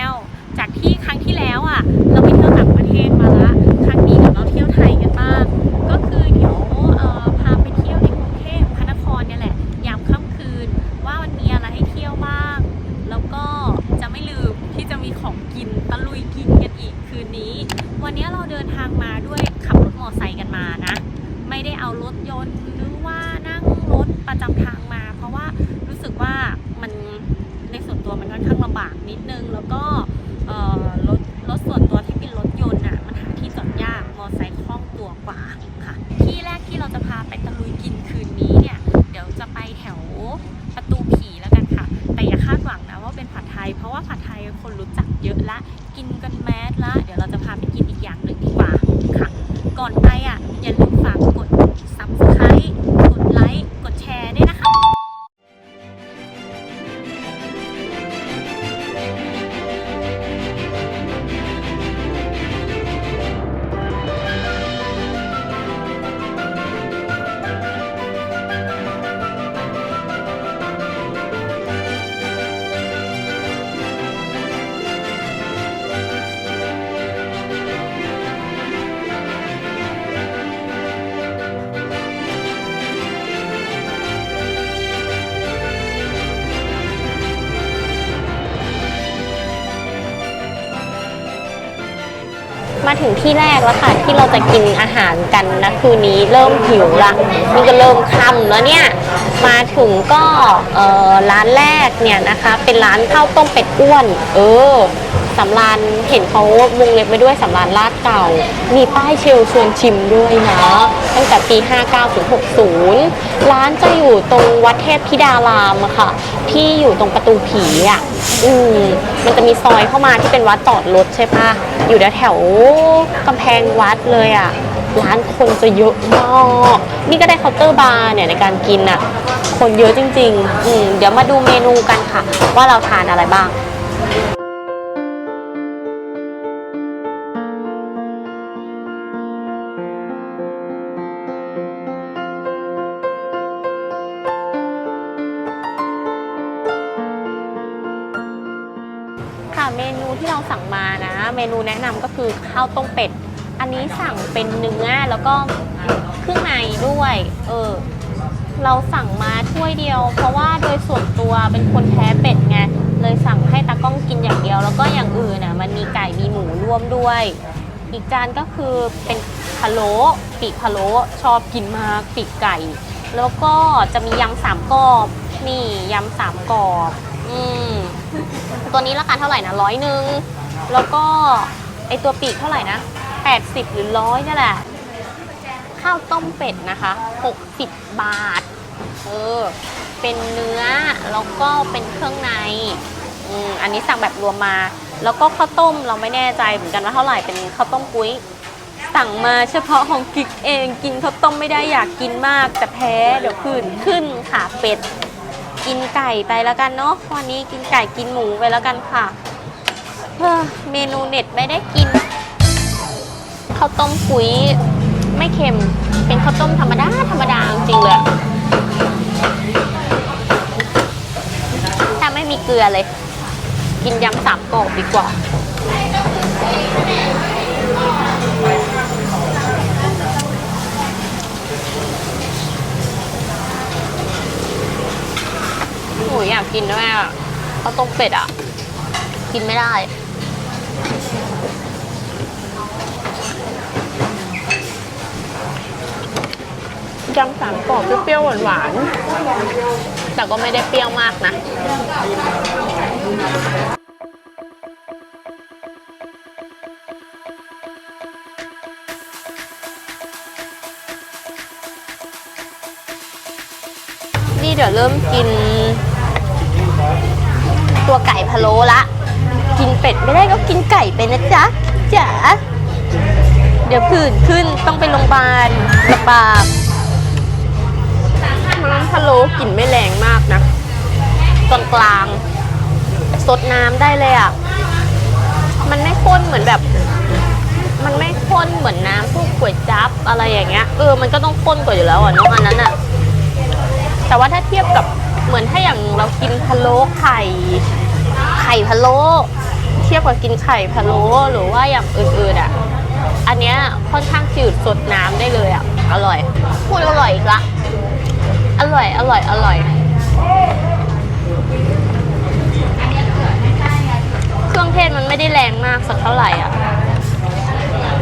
แนลจากที่ครั้งที่แล้วอะเรา มาถึงที่แรกแล้วค่ะ ที่เราจะกินอาหารกันนะคืนนี้เริ่มหิวละนี่ก็เริ่มค่ำแล้วเนี่ยมาถึงก็ร้านแรกเนี่ยนะคะ เป็นร้านข้าวต้มเป็ดอ้วน เออ สำรานเห็นเขาวงเล็บไปด้วยสำรานลาดเก่า มีป้ายเชลชวนชิมด้วยนะตั้งแต่ปี 59ถึง60 ร้านจะอยู่ตรงวัดเทพธิดารามอะค่ะ ที่อยู่ตรงประตูผีอะอืมมันจะมีซอยเข้ามาที่เป็นวัดจอดรถใช่ปะอยู่แถวกำแพงวัดเลยอะร้านคนจะเยอะมากนี่ก็ได้เคาน์เตอร์บาร์เนี่ยในการกินอะคนเยอะจริง ๆ อืมเดี๋ยวมาดูเมนูกันค่ะ ว่าเราทานอะไรบ้าง มนูแนะนำก็คือข้าวต้มเป็ด อันนี้สั่งเป็นเนื้อแล้วก็เครื่องในด้วย เออ เราสั่งมาถ้วยเดียว เพราะว่าโดยส่วนตัวเป็นคนแพ้เป็ดไง เลยสั่งให้ตากล้องกินอย่างเดียว แล้วก็อย่างอื่นน่ะ มันมีไก่มีหมูร่วมด้วย อีกจานก็คือเป็นพะโล้ปีกพะโล้ชอบกินมากปีกไก่ แล้วก็จะมียำสามกรอบนี่ยำสามกรอบ อืม ตัวนี้ราคาเท่าไหร่นะร้อยหนึ่ง แล้วก็ไอตัวปีกเท่าไหร่นะ 80 หรือร้อยนี่แหละ ข้าวต้มเป็ดนะคะ 60 บาท เออ เป็นเนื้อ แล้วก็เป็นเครื่องในอืมอันนี้สั่งแบบรวมมา แล้วก็ข้าวต้มเราไม่แน่ใจเหมือนกันว่าเท่าไหร่ เป็นข้าวต้มกุ้ย สั่งมาเฉพาะของกิกเอง กินข้าวต้มไม่ได้อยากกินมาก แต่แพ้เดี๋ยวขึ้น ขึ้นค่ะเป็ด กินไก่ไปแล้วกันเนาะ วันนี้กินไก่กินหมูไปแล้วกันค่ะ เฮ้อเมนูเน็ตไม่ได้กินข้าวต้มกุ้ยไม่เค็ม เป็นข้าวต้มธรรมดา ธรรมดาจริงเลย ถ้าไม่มีเกลือเลย กินยำสามกรอบดีกว่าหนูอยากกินด้วยอะข้าวต้มเป็ดอะ กินไม่ได้ ยำสามกรอบเปรี้ยวๆหวานๆแต่ก็ไม่ได้เปรี้ยวมากนะนี่เดี๋ยวเริ่มกิน ตัวไก่พะโล้ละ กินเป็ดไม่ได้ก็กินไก่ไปนะจ๊ะจ๋าเดี๋ยวผื่นขึ้นต้องไปโรงพยาบาลลำบาก น้ำพะโล้กลิ่นไม่แรงมากนะกลางกลางสดน้ำได้เลยอะ มันไม่ข้นเหมือนแบบ มันไม่ข้นเหมือนน้ำพวกก๋วยจั๊บอะไรอย่างเงี้ย เออ มันก็ต้องข้นกว่าอยู่แล้วอะเน้องอันนั้นอะ แต่ว่าถ้าเทียบกับเหมือนถ้าอย่างเรากินพะโล้ไข่ ไข่พะโล้เทียบกับกินไข่พะโล้หรือว่าอย่างอื่นๆอะ อันเนี้ยค่อนข้างจืดสดน้ำได้เลยอะ อร่อยพูดอร่อยอีกละ อร่อย อร่อย อร่อย เครื่องเทศมันไม่ได้แรงมากสักเท่าไหร่อะ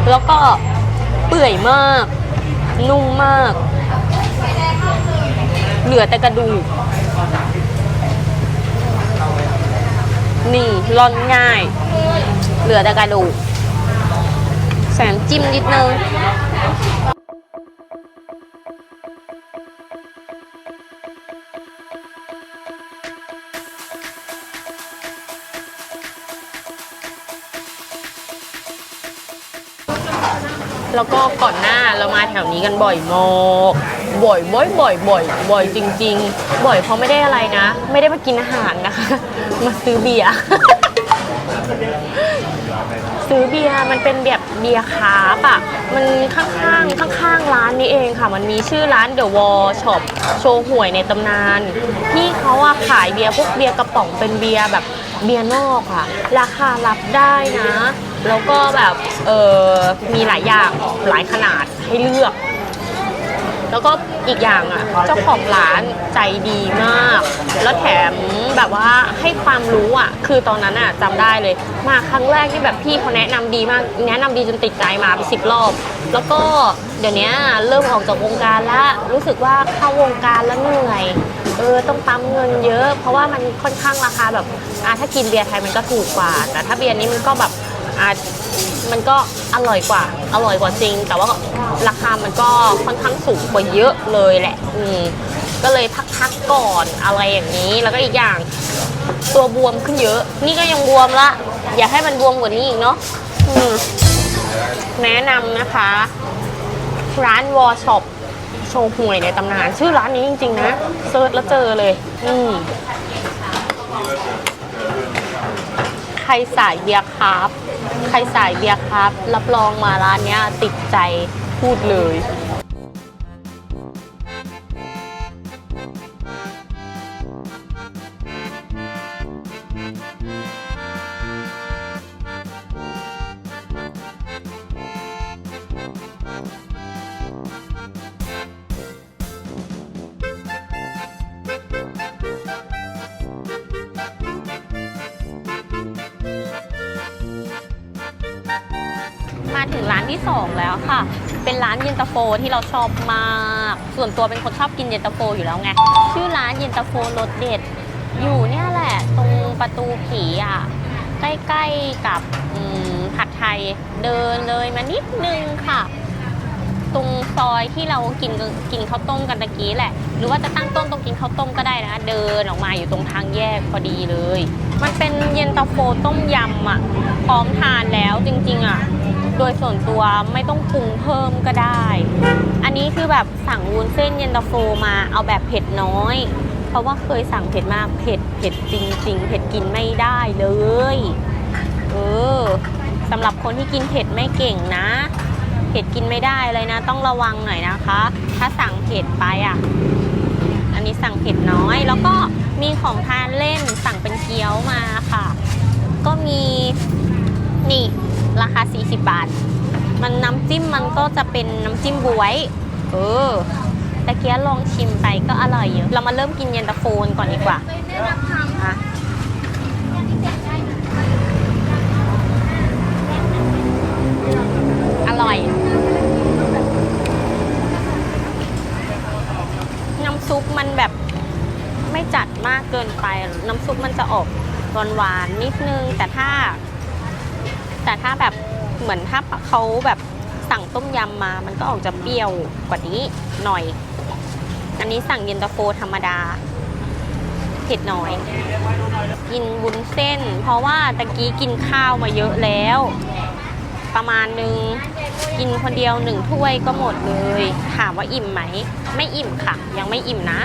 แล้วก็เปื่อยมาก นุ่มมาก เหลือแต่กระดูก นี่ร่อนง่าย เหลือแต่กระดูกแสมจิ้มนิดนึง แล้วก็ก่อนหน้าเรามาแถวนี้กันบ่อยมากบ่อยบ่อยบ่อยบ่อยบ่อยจริง ๆ บ่อยเพราะไม่ได้อะไรนะ ไม่ได้มากินอาหารนะคะ มาซื้อเบียร์ซื้อเบียร์มันเป็นแบบเบียร์คาร์บอะ มันข้างๆข้างๆร้านนี้เองค่ะ มันมีชื่อร้าน The Wall Shop โชว์หวยในตำนานที่เขาอะขายเบียร์พวกเบียร์กระป๋องเป็นเบียร์แบบเบียร์นอกอะราคารับได้นะ แล้วก็แบบเออมีหลายอย่างหลายขนาดให้เลือก แล้วก็อีกอย่างอะเจ้าของร้านใจดีมาก แล้วแถมแบบว่าให้ความรู้อะ คือตอนนั้นอะจำได้เลย มาครั้งแรกที่แบบพี่เขาแนะนำดีมาก แนะนำดีจนติดใจมาไปสิบรอบ แล้วก็เดี๋ยวนี้เริ่มออกจากวงการแล้วรู้สึกว่าเข้าวงการแล้วเหนื่อยเออต้องปั๊มเงินเยอะ เพราะว่ามันค่อนข้างราคาแบบอะถ้ากินเบียร์ไทยมันก็ถูกกว่า แต่ถ้าเบียร์นี้มันก็แบบ อะมันก็อร่อยกว่า อร่อยกว่าจริง แต่ว่าราคามันก็ค่อนข้างสูงกว่าเยอะเลยแหละ อืมก็เลยพักๆก่อนอะไรอย่างนี้ แล้วก็อีกอย่างตัวบวมขึ้นเยอะ นี่ก็ยังบวมละ อย่าให้มันบวมกว่านี้อีกเนาะแนะนำนะคะ ร้านวอช็อปโชว์หวยในตำนาน ชื่อร้านนี้จริง ๆ นะเซิร์ชแล้วเจอเลย อืมใครสายเบียร์คราฟต์ ใครสายเบียร์ครับ รับรองมาร้านเนี้ยติดใจพูดเลย ถึงร้านที่ 2 แล้วค่ะ เป็นร้านเย็นตาโฟที่เราชอบมาก ส่วนตัวเป็นคนชอบกินเย็นตาโฟอยู่แล้วไง ชื่อร้านเย็นตาโฟรสเด็ด อยู่เนี่ยแหละ ตรงประตูผีอะ ใกล้ๆกับผัดไทย เดินเลยมานิดนึงค่ะ ตรงซอยที่เรากินกินข้าวต้มกันตะกี้แหละ หรือว่าจะตั้งต้นตรงกินข้าวต้มก็ได้นะ เดินออกมาอยู่ตรงทางแยกพอดีเลย มันเป็นเย็นตาโฟต้มยำอะ พร้อมทานแล้วจริงๆอะ โดยส่วนตัวไม่ต้องปรุงเพิ่มก็ได้ อันนี้คือแบบสั่งวุ้นเส้นเย็นตาโฟมาเอาแบบเผ็ดน้อย เพราะว่าเคยสั่งเผ็ดมากเผ็ดเผ็ดจริง ๆ เผ็ดกินไม่ได้เลย เออสำหรับคนที่กินเผ็ดไม่เก่งนะ เผ็ดกินไม่ได้เลยนะ ต้องระวังหน่อยนะคะ ถ้าสั่งเผ็ดไปอะ อันนี้สั่งเผ็ดน้อย แล้วก็มีของทานเล่นสั่งเป็นเกี๊ยวมาค่ะ ก็มีนี่ ราคา 40 บาท มันน้ำจิ้มมันก็จะเป็นน้ำจิ้มบวย เออตะเกียลองชิมไปก็อร่อยเยอะเรามาเริ่มกินเย็นตาโฟนก่อนดีกว่าอะอร่อย น้ำซุปมันแบบไม่จัดมากเกินไป น้ำซุปมันจะออกหวานๆนิดนึง แต่ถ้า แต่ถ้าแบบเหมือนถ้าเขาแบบสั่งต้มยำมา มันก็ออกจะเปรี้ยวกว่านี้หน่อย อันนี้สั่งเย็นตาโฟธรรมดาเผ็ดน้อย กินวุ้นเส้น เพราะว่าตะกี้กินข้าวมาเยอะแล้ว ประมาณนึง กินคนเดียวหนึ่งถ้วยก็หมดเลย ถามว่าอิ่มไหม ไม่อิ่มค่ะ ยังไม่อิ่มนะ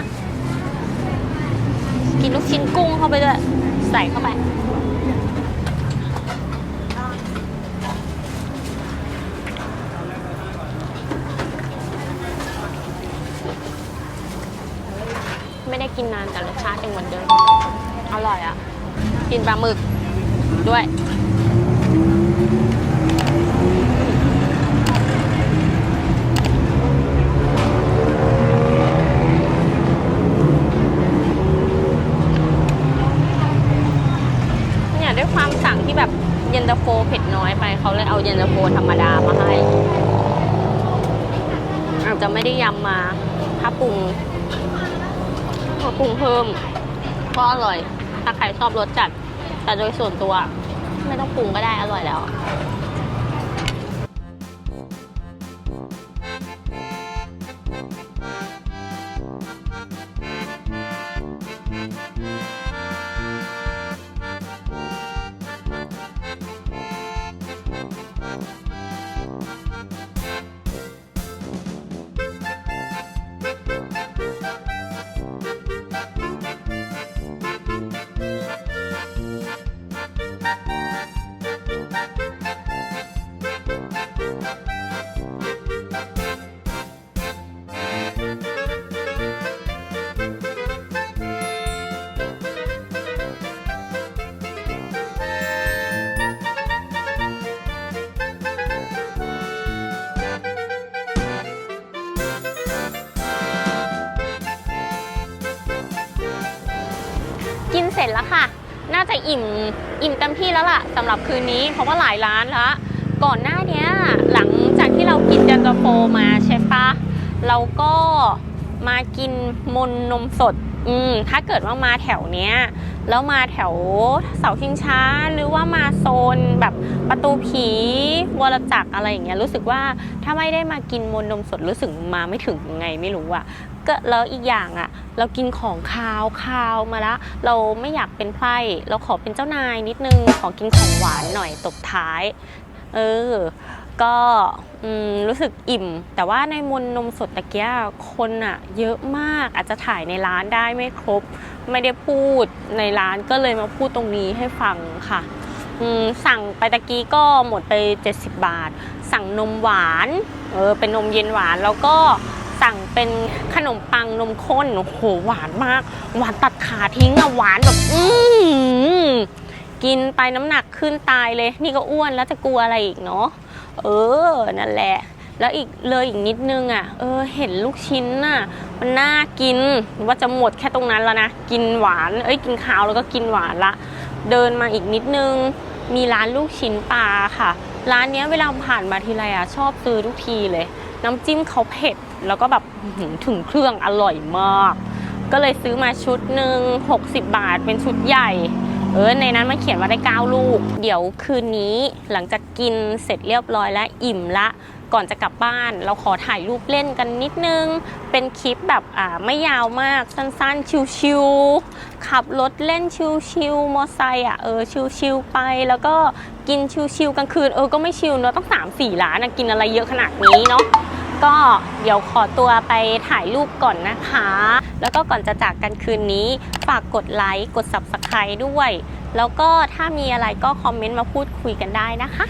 กินลูกชิ้นกุ้งเข้าไปด้วย ใส่เข้าไป ได้กินนานแต่รสชาติยังเหมือนเดิมอร่อยอะ่ะ กินปลาหมึกด้วย เนี่ยด้วยความสั่งที่แบบเย็นตาโฟเผ็ดน้อยไปเขาเลยเอาเย็นตาโฟธรรมดามาให้ อาจจะไม่ได้ยำมาถ้าปรุง ปรุงเพิ่ม ก็อร่อย ถ้าใครชอบรสจัด แต่โดยส่วนตัว ไม่ต้องปรุงก็ได้อร่อยแล้ว กินเสร็จแล้วค่ะ น่าจะอิ่มอิ่มเต็มที่แล้วล่ะสำหรับคืนนี้ เพราะว่าหลายร้านแล้วก่อนหน้าเนี้ยหลังจากที่เรากินยันตโฟมาใช่ปะเราก็มากินมนนมสด อืมถ้าเกิดว่ามาแถวเนี้ยแล้วมาแถวเสาชิงช้าหรือว่ามาโซนแบบประตูผีวรจักรอะไรอย่างเงี้ยรู้สึกว่าถ้าไม่ได้มากินมนนมสดรู้สึกมาไม่ถึงยังไงไม่รู้อะ ก็แล้วอีกอย่างอะเรากินของคาวคาวมาละเราไม่อยากเป็นไพร่เราขอเป็นเจ้านายนิดนึง ขอกินของหวานหน่อยตบท้าย เออ ก็รู้สึกอิ่ม แต่ว่าในมนนมสดตะเกียคนอะเยอะมากอาจจะถ่ายในร้านได้ไม่ครบ ไม่ได้พูดในร้านก็เลยมาพูดตรงนี้ให้ฟังค่ะสั่งไปตะกี้ก็หมดไป 70 บาท สั่งนมหวานเออเป็นนมเย็นหวานแล้วก็ สั่งเป็นขนมปังนมข้นโอ้โหหวานมาก หวานตัดขาทิ้งอะหวานแบบอืมกินไปน้ำหนักขึ้นตายเลย นี่ก็อ้วนแล้วจะกลัวอะไรอีกเนาะเออนั่นแหละ แล้วอีกเลยอีกนิดนึงอะ เออ เห็นลูกชิ้นน่ะ มันน่ากินว่าจะหมดแค่ตรงนั้นแล้วนะ กินหวาน เอ้ยกินข้าวแล้วก็กินหวานละ เดินมาอีกนิดนึง มีร้านลูกชิ้นปลาค่ะ ร้านเนี้ยเวลาผ่านมาทีไรอะชอบซื้อทุกทีเลย น้ำจิ้มเขาเผ็ด แล้วก็แบบถึงเครื่องอร่อยมาก ก็เลยซื้อมาชุดหนึ่ง60 บาทเป็นชุดใหญ่ เออในนั้นมันเขียนว่าได้ 9 ลูก เดี๋ยวคืนนี้หลังจากกินเสร็จเรียบร้อยแล้วอิ่มละก่อนจะกลับบ้านเราขอถ่ายรูปเล่นกันนิดนึง เป็นคลิปแบบอ่าไม่ยาวมากสั้นๆ ชิวๆขับรถเล่นชิวๆมอไซค์อะเออชิวๆไปแล้วก็กินชิวๆกลางคืนเออก็ไม่ชิวเนอะต้อง3-4ร้านนะกินอะไรเยอะขนาดนี้เนาะ ก็เดี๋ยวขอตัวไปถ่ายรูปก่อนนะคะ แล้วก็ก่อนจะจากกันคืนนี้ ฝากกดไลค์ กด Subscribe ด้วย แล้วก็ถ้ามีอะไรก็คอมเมนต์มาพูดคุยกันได้นะคะ